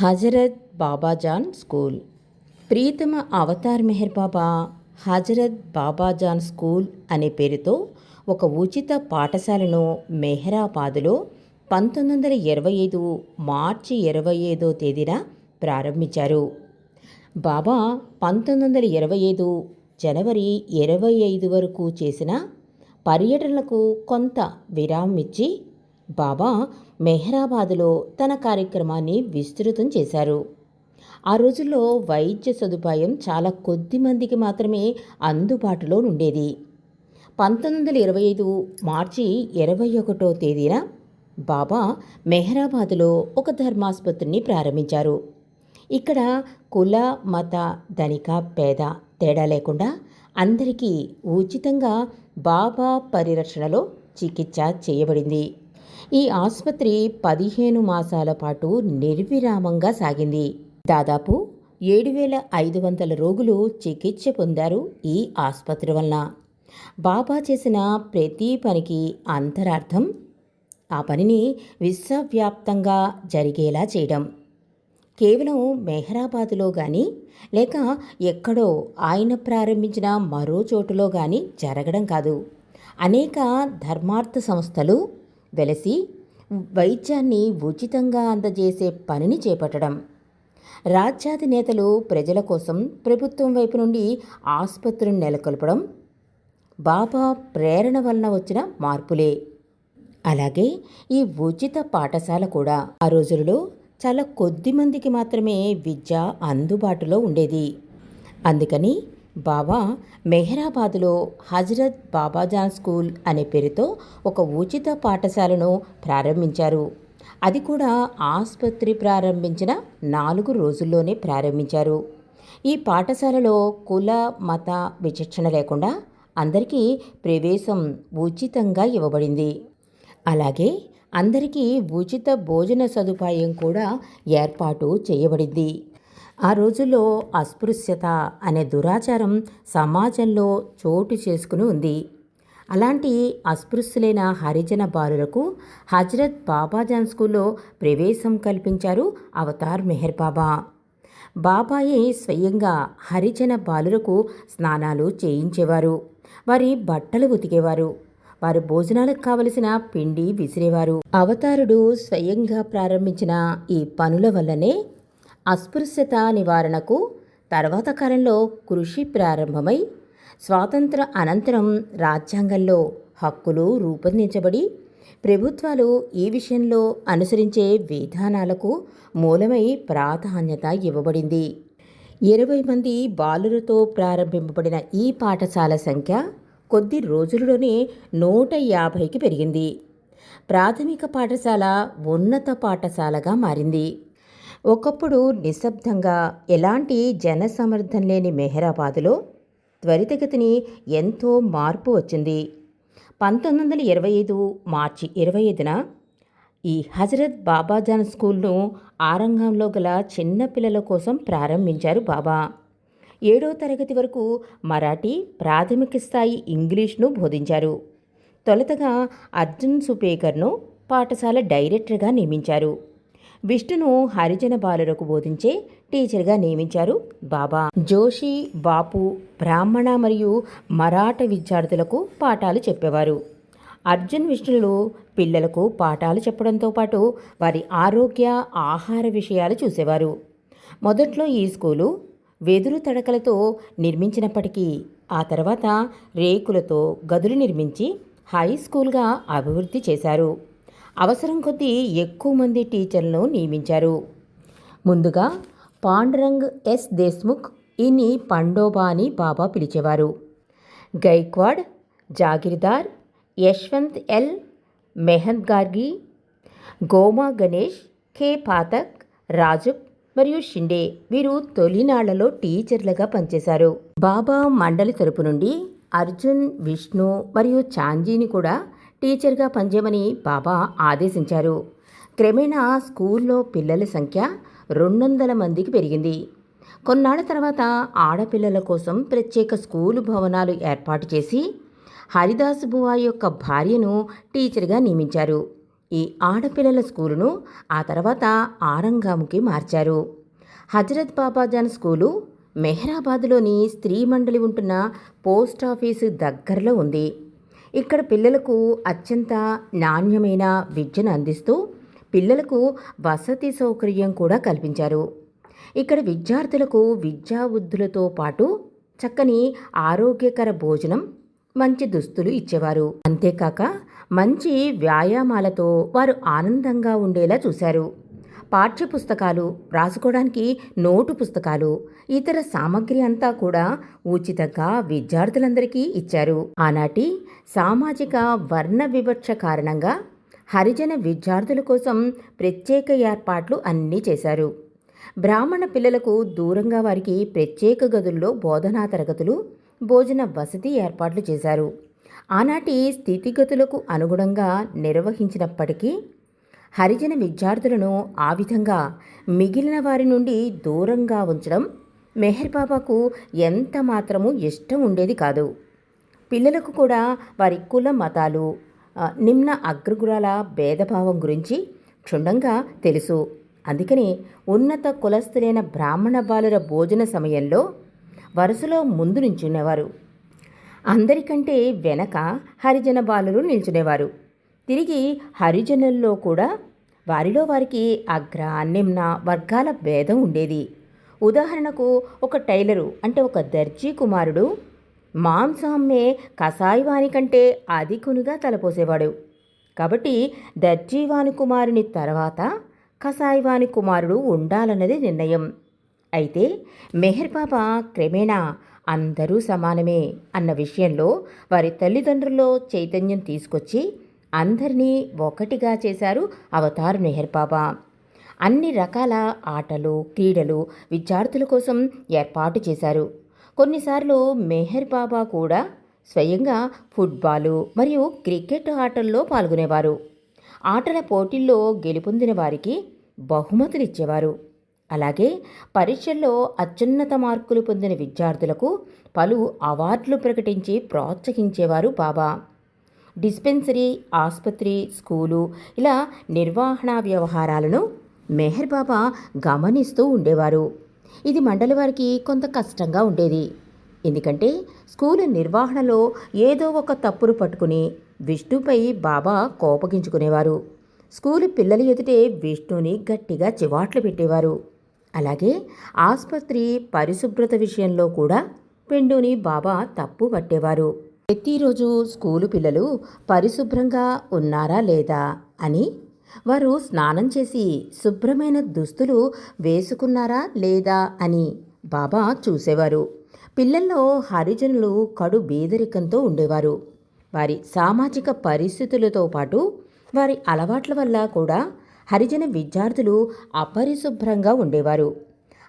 Hazrat Babajan school. ప్రీతమ Avatar Meher Baba Hazrat Babajan school అనే పేరుతో ఒక ఉచిత పాఠశాలను మెహరాబాదులో పంతొమ్మిది వందల ఇరవై ఐదు మార్చి ఇరవై ఐదో తేదీన ప్రారంభించారు. బాబా పంతొమ్మిది వందల ఇరవై ఐదు జనవరి ఇరవై ఐదు వరకు చేసిన పర్యటనలకు కొంత విరామం ఇచ్చి బాబా మెహరాబాదులో తన కార్యక్రమాన్ని విస్తృతం చేశారు. ఆ రోజుల్లో వైద్య సదుపాయం చాలా కొద్ది మందికి మాత్రమే అందుబాటులో ఉండేది. పంతొమ్మిది వందల ఇరవై ఐదు మార్చి ఇరవై ఒకటో తేదీన బాబా మెహరాబాదులో ఒక ధర్మాసుపత్రిని ప్రారంభించారు. ఇక్కడ కుల మత ధనిక పేద తేడా లేకుండా అందరికీ ఉచితంగా బాబా పరిరక్షణలో చికిత్స చేయబడింది. ఈ ఆసుపత్రి పదిహేను మాసాల పాటు నిర్విరామంగా సాగింది. దాదాపు ఏడు వేల ఐదు వందల రోగులు చికిత్స పొందారు ఈ ఆసుపత్రి వలన. బాబా చేసిన ప్రతి పనికి అంతరార్థం ఆ పనిని విశ్వవ్యాప్తంగా జరిగేలా చేయడం. కేవలం మెహరాబాదులో కానీ లేక ఎక్కడో ఆయన ప్రారంభించిన మరో చోటులో కానీ జరగడం కాదు. అనేక ధర్మార్థ సంస్థలు వెలసి వైద్యాన్ని ఉచితంగా అందజేసే పనిని చేపట్టడం. రాజ్యాధినేతలు ప్రజల కోసం ప్రభుత్వం వైపు నుండి ఆసుపత్రులను నెలకొల్పడం బాబా ప్రేరణ వలన వచ్చిన మార్పులే. అలాగే ఈ ఉచిత పాఠశాల కూడా ఆ రోజులలో చాలా కొద్ది మందికి మాత్రమే విద్య అందుబాటులో ఉండేది. అందుకని బాబా మెహరాబాద్లో హజరత్ బాబాజాన్ స్కూల్ అనే పేరుతో ఒక ఉచిత పాఠశాలను ప్రారంభించారు. అది కూడా ఆసుపత్రి ప్రారంభించిన నాలుగు రోజుల్లోనే ప్రారంభించారు. ఈ పాఠశాలలో కుల మత విచక్షణ లేకుండా అందరికీ ప్రవేశం ఉచితంగా ఇవ్వబడింది. అలాగే అందరికీ ఉచిత భోజన సదుపాయం కూడా ఏర్పాటు చేయబడింది. ఆ రోజుల్లో అస్పృశ్యత అనే దురాచారం సమాజంలో చోటు చేసుకుని ఉంది. అలాంటి అస్పృశ్యులైన హరిజన బాలులకు హజరత్ బాబాజాన్ స్కూల్లో ప్రవేశం కల్పించారు అవతార్ మెహర్ బాబా. బాబాయే స్వయంగా హరిజన బాలులకు స్నానాలు చేయించేవారు. వారి బట్టలు ఉతికేవారు. వారు భోజనాలకు కావలసిన పిండి విసిరేవారు. అవతారుడు స్వయంగా ప్రారంభించిన ఈ పనుల వల్లనే అస్పృశ్యత నివారణకు తర్వాత కాలంలో కృషి ప్రారంభమై స్వాతంత్ర అనంతరం రాజ్యాంగంలో హక్కులు రూపొందించబడి ప్రభుత్వాలు ఈ విషయంలో అనుసరించే విధానాలకు మూలమై ప్రాధాన్యత ఇవ్వబడింది. ఇరవై మంది బాలులతో ప్రారంభింపబడిన ఈ పాఠశాల సంఖ్య కొద్ది రోజులలోనే నూట యాభైకి పెరిగింది. ప్రాథమిక పాఠశాల ఉన్నత పాఠశాలగా మారింది. ఒకప్పుడు నిశ్శబ్దంగా ఎలాంటి జనసమర్థం లేని మెహరాబాదులో త్వరితగతిని ఎంతో మార్పు వచ్చింది. పంతొమ్మిది వందల ఇరవై ఐదు మార్చి ఇరవై ఐదున ఈ హజరత్ బాబాజాన్ స్కూల్ను ఆరంగంలో గల చిన్నపిల్లల కోసం ప్రారంభించారు బాబా. ఏడో తరగతి వరకు మరాఠీ ప్రాథమిక స్థాయి ఇంగ్లీష్ను బోధించారు. తొలుతగా అర్జున్ సుపేకర్ను పాఠశాల డైరెక్టర్గా నియమించారు. విష్ణును హరిజన బాలులకు బోధించే టీచర్గా నియమించారు బాబా. జోషి బాపు బ్రాహ్మణ మరియు మరాఠ విద్యార్థులకు పాఠాలు చెప్పేవారు. అర్జున్ విష్ణులు పిల్లలకు పాఠాలు చెప్పడంతో పాటు వారి ఆరోగ్య ఆహార విషయాలు చూసేవారు. మొదట్లో ఈ స్కూలు వెదురు తడకలతో నిర్మించినప్పటికీ ఆ తర్వాత రేకులతో గదులు నిర్మించి హై స్కూల్గా అభివృద్ధి చేశారు. అవసరం కొద్దీ ఎక్కువ మంది టీచర్లను నియమించారు. ముందుగా పాండురంగ్ ఎస్ దేశ్ముఖ్ ఈయన్ని పండోబా అని బాబా పిలిచేవారు. గైక్వాడ్ జాగీర్దార్ యశ్వంత్ ఎల్ మెహంద్గార్గి గోమా గణేష్ కే పాతక్ రాజుక్ మరియు షిండే వీరు తొలినాళ్ళలో టీచర్లుగా పనిచేశారు. బాబా మండలి తరపు నుండి అర్జున్ విష్ణు మరియు చాంజీని కూడా టీచర్గా పనిచేయమని బాబా ఆదేశించారు. క్రమేణా స్కూల్లో పిల్లల సంఖ్య రెండు వందల మందికి పెరిగింది. కొన్నాళ్ళ తర్వాత ఆడపిల్లల కోసం ప్రత్యేక స్కూలు భవనాలు ఏర్పాటు చేసి హరిదాస్ బువా యొక్క భార్యను టీచర్గా నియమించారు. ఈ ఆడపిల్లల స్కూలును ఆ తర్వాత ఆరంగాముకి మార్చారు. హజరత్ బాబాజాన్ స్కూలు మెహ్రాబాద్లోని స్త్రీ మండలి ఉంటున్న పోస్ట్ ఆఫీసు దగ్గరలో ఉంది. ఇక్కడ పిల్లలకు అత్యంత నాణ్యమైన విద్యను అందిస్తూ పిల్లలకు వసతి సౌకర్యం కూడా కల్పించారు. ఇక్కడ విద్యార్థులకు విద్యా వృద్ధులతో పాటు చక్కని ఆరోగ్యకర భోజనం మంచి దుస్తులు ఇచ్చేవారు. అంతేకాక మంచి వ్యాయామాలతో వారు ఆనందంగా ఉండేలా చూశారు. పాఠ్య పుస్తకాలు రాసుకోవడానికి నోటు పుస్తకాలు ఇతర సామగ్రి అంతా కూడా ఉచితంగా విద్యార్థులందరికీ ఇచ్చారు. ఆనాటి సామాజిక వర్ణ వివక్ష కారణంగా హరిజన విద్యార్థుల కోసం ప్రత్యేక ఏర్పాట్లు అన్నీ చేశారు. బ్రాహ్మణ పిల్లలకు దూరంగా వారికి ప్రత్యేక గదుల్లో బోధనా తరగతులు భోజన వసతి ఏర్పాట్లు చేశారు. ఆనాటి స్థితిగతులకు అనుగుణంగా నిర్వహించినప్పటికీ హరిజన విద్యార్థులను ఆ విధంగా మిగిలిన వారి నుండి దూరంగా ఉంచడం మెహర్ బాబాకు ఎంత మాత్రము ఇష్టం ఉండేది కాదు. పిల్లలకు కూడా వారి కుల మతాలు నిమ్న అగ్రగురాల భేదభావం గురించి క్షుణ్ణంగా తెలుసు. అందుకని ఉన్నత కులస్థులైన బ్రాహ్మణ బాలుర భోజన సమయంలో వరుసలో ముందు నించునేవారు అందరికంటే వెనక హరిజన బాలురు నిల్చునేవారు. తిరిగి హరిజనుల్లో కూడా వారిలో వారికి అగ్ర నిమ్న వర్గాల భేదం ఉండేది. ఉదాహరణకు ఒక టైలరు అంటే ఒక దర్జీ కుమారుడు మాంసామ్మే కసాయివాని కంటే అధికునిగా తలపోసేవాడు. కాబట్టి దర్జీవాని కుమారుని తర్వాత కసాయివాని కుమారుడు ఉండాలన్నది నిర్ణయం. అయితే మెహర్ బాబా క్రమేణా అందరూ సమానమే అన్న విషయంలో వారి తల్లిదండ్రుల్లో చైతన్యం తీసుకొచ్చి అందరినీ ఒకటిగా చేశారు అవతార్ మెహర్ బాబా అన్ని రకాల ఆటలు క్రీడలు విద్యార్థుల కోసం ఏర్పాటు చేశారు. కొన్నిసార్లు మెహర్ బాబా కూడా స్వయంగా ఫుట్బాలు మరియు క్రికెట్ ఆటల్లో పాల్గొనేవారు. ఆటల పోటీల్లో గెలుపొందిన వారికి బహుమతులు ఇచ్చేవారు అలాగే పరీక్షల్లో అత్యున్నత మార్కులు పొందిన విద్యార్థులకు పలు అవార్డులు ప్రకటించి ప్రోత్సహించేవారు బాబా. డిస్పెన్సరీ ఆసుపత్రి స్కూలు ఇలా నిర్వహణ వ్యవహారాలను మెహర్ బాబా గమనిస్తూ ఉండేవారు. ఇది మండలి వారికి కొంత కష్టంగా ఉండేది. ఎందుకంటే స్కూలు నిర్వహణలో ఏదో ఒక తప్పును పట్టుకుని విష్ణుపై బాబా కోపగించుకునేవారు. స్కూలు పిల్లల ఎదుటే విష్ణుని గట్టిగా చివాట్లు పెట్టేవారు. అలాగే ఆసుపత్రి పరిశుభ్రత విషయంలో కూడా పెండుని బాబా తప్పు పట్టేవారు. ప్రతిరోజు స్కూలు పిల్లలు పరిశుభ్రంగా ఉన్నారా లేదా అని వారు స్నానం చేసి శుభ్రమైన దుస్తులు వేసుకున్నారా లేదా అని బాబా చూసేవారు. పిల్లల్లో హరిజనులు కడు బీదరికంతో ఉండేవారు. వారి సామాజిక పరిస్థితులతో పాటు వారి అలవాట్ల వల్ల కూడా హరిజన విద్యార్థులు అపరిశుభ్రంగా ఉండేవారు.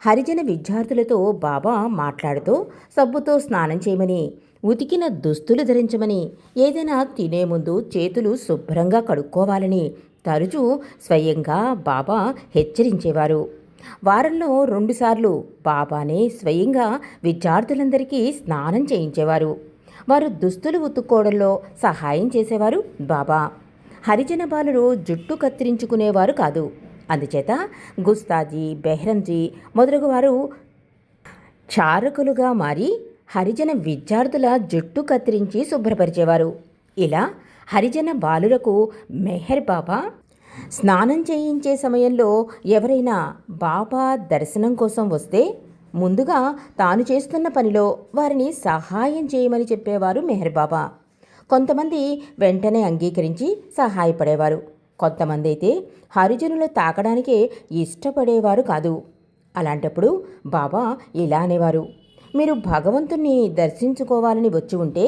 హరిజన విద్యార్థులతో బాబా మాట్లాడుతూ సబ్బుతో స్నానం చేయమని ఉతికిన దుస్తులు ధరించమని ఏదైనా తినే ముందు చేతులు శుభ్రంగా కడుక్కోవాలని తరచూ స్వయంగా బాబా హెచ్చరించేవారు. వారంలో రెండుసార్లు బాబానే స్వయంగా విద్యార్థులందరికీ స్నానం చేయించేవారు. వారు దుస్తులు ఉతుక్కోవడంలో సహాయం చేసేవారు బాబా. హరిజన బాలురు జుట్టు కత్తిరించుకునేవారు కాదు. అందుచేత గుస్తాజీ బెహ్రంజీ మొదలగు వారు చారకులుగా మారి హరిజన విద్యార్థుల జుట్టు కత్తిరించి శుభ్రపరిచేవారు. ఇలా హరిజన బాలులకు మెహర్ బాబా స్నానం చేయించే సమయంలో ఎవరైనా బాబా దర్శనం కోసం వస్తే ముందుగా తాను చేస్తున్న పనిలో వారిని సహాయం చేయమని చెప్పేవారు మెహర్ బాబా. కొంతమంది వెంటనే అంగీకరించి సహాయపడేవారు. కొంతమంది అయితే హరిజనులు తాకడానికే ఇష్టపడేవారు కాదు. అలాంటప్పుడు బాబా ఇలా అనేవారు మీరు భగవంతుణ్ణి దర్శించుకోవాలని వచ్చి ఉంటే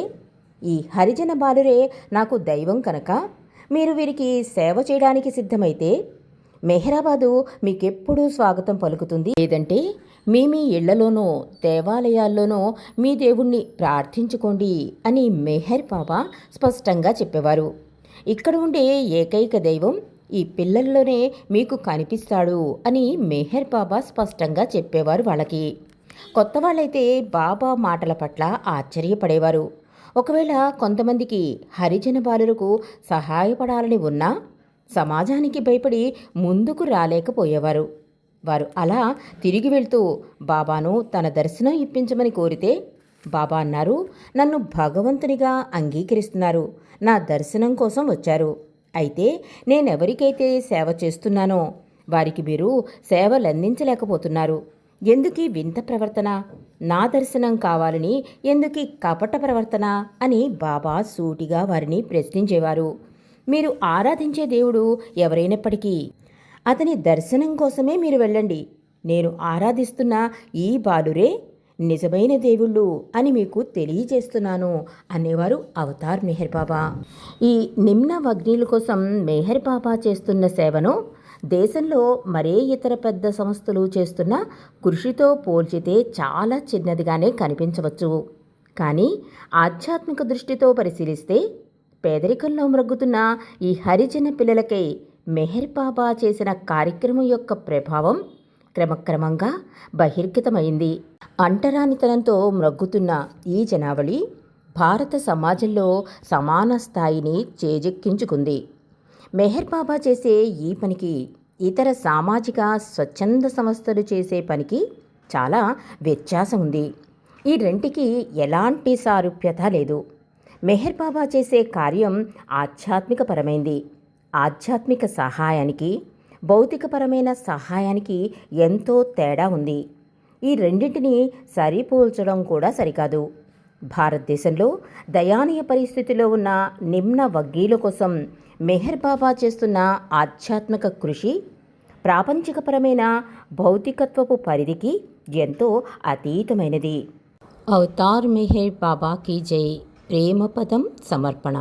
ఈ హరిజన బాలురే నాకు దైవం కనుక? మీరు వీరికి సేవ చేయడానికి సిద్ధమైతే? మెహరాబాదు మీకెప్పుడూ స్వాగతం పలుకుతుంది. లేదంటే మీ మీ ఇళ్ళలోనో దేవాలయాల్లోనో మీ దేవుణ్ణి ప్రార్థించుకోండి అని మెహర్ బాబా స్పష్టంగా చెప్పేవారు. ఇక్కడ ఉండే ఏకైక దైవం ఈ పిల్లల్లోనే మీకు కనిపిస్తాడు అని మెహర్ బాబా స్పష్టంగా చెప్పేవారు వాళ్ళకి. కొత్త వాళ్ళైతే బాబా మాటల పట్ల ఆశ్చర్యపడేవారు. ఒకవేళ కొంతమందికి హరిజన బాలులకు సహాయపడాలని ఉన్నా సమాజానికి భయపడి ముందుకు రాలేకపోయేవారు. వారు అలా తిరిగి వెళ్తూ బాబాను తన దర్శనం ఇప్పించమని కోరితే బాబా అన్నారు నన్ను భగవంతునిగా అంగీకరిస్తున్నారు. నా దర్శనం కోసం వచ్చారు. అయితే నేనెవరికైతే సేవ చేస్తున్నానో వారికి మీరు సేవలందించలేకపోతున్నారు. ఎందుకీ వింత ప్రవర్తన? నా దర్శనం కావాలని ఎందుకీ కపట ప్రవర్తన అని బాబా సూటిగా వారిని ప్రశ్నించేవారు. మీరు ఆరాధించే దేవుడు ఎవరైనప్పటికీ అతని దర్శనం కోసమే మీరు వెళ్ళండి. నేను ఆరాధిస్తున్న ఈ బాలురే నిజమైన దేవుళ్ళు అని మీకు తెలియజేస్తున్నాను అనేవారు అవతార్ మెహర్ బాబా. ఈ నిమ్న వగ్నీల కోసం మెహర్ బాబా చేస్తున్న సేవను దేశంలో మరే ఇతర పెద్ద సంస్థలు చేస్తున్న కృషితో పోల్చితే చాలా చిన్నదిగానే కనిపించవచ్చు. కానీ ఆధ్యాత్మిక దృష్టితో పరిశీలిస్తే పేదరికంలో మ్రగ్గుతున్న ఈ హరిజన పిల్లలకై మెహర్ బాబా చేసిన కార్యక్రమం యొక్క ప్రభావం క్రమక్రమంగా బహిర్గతమైంది. అంటరానితనంతో మ్రగ్గుతున్న ఈ జనావళి భారత సమాజంలో సమాన స్థాయిని చేజెక్కించుకుంది. మెహర్ బాబా చేసే ఈ పనికి ఇతర సామాజిక స్వచ్ఛంద సంస్థలు చేసే పనికి చాలా వ్యత్యాసం ఉంది. ఈ రెంటికి ఎలాంటి సారూప్యత లేదు. మెహర్ బాబా చేసే కార్యం ఆధ్యాత్మికపరమైంది. ఆధ్యాత్మిక సహాయానికి భౌతికపరమైన సహాయానికి ఎంతో తేడా ఉంది. ఈ రెండింటిని సరిపోల్చడం కూడా సరికాదు. భారతదేశంలో దయానీయ పరిస్థితిలో ఉన్న నిమ్న వగ్గీల కోసం మెహర్ బాబా చేస్తున్న ఆధ్యాత్మిక కృషి ప్రాపంచికపరమైన భౌతికత్వపు పరిధికి ఎంతో అతీతమైనది. అవతార్ మెహర్ బాబాకి జై. ప్రేమపదం సమర్పణ.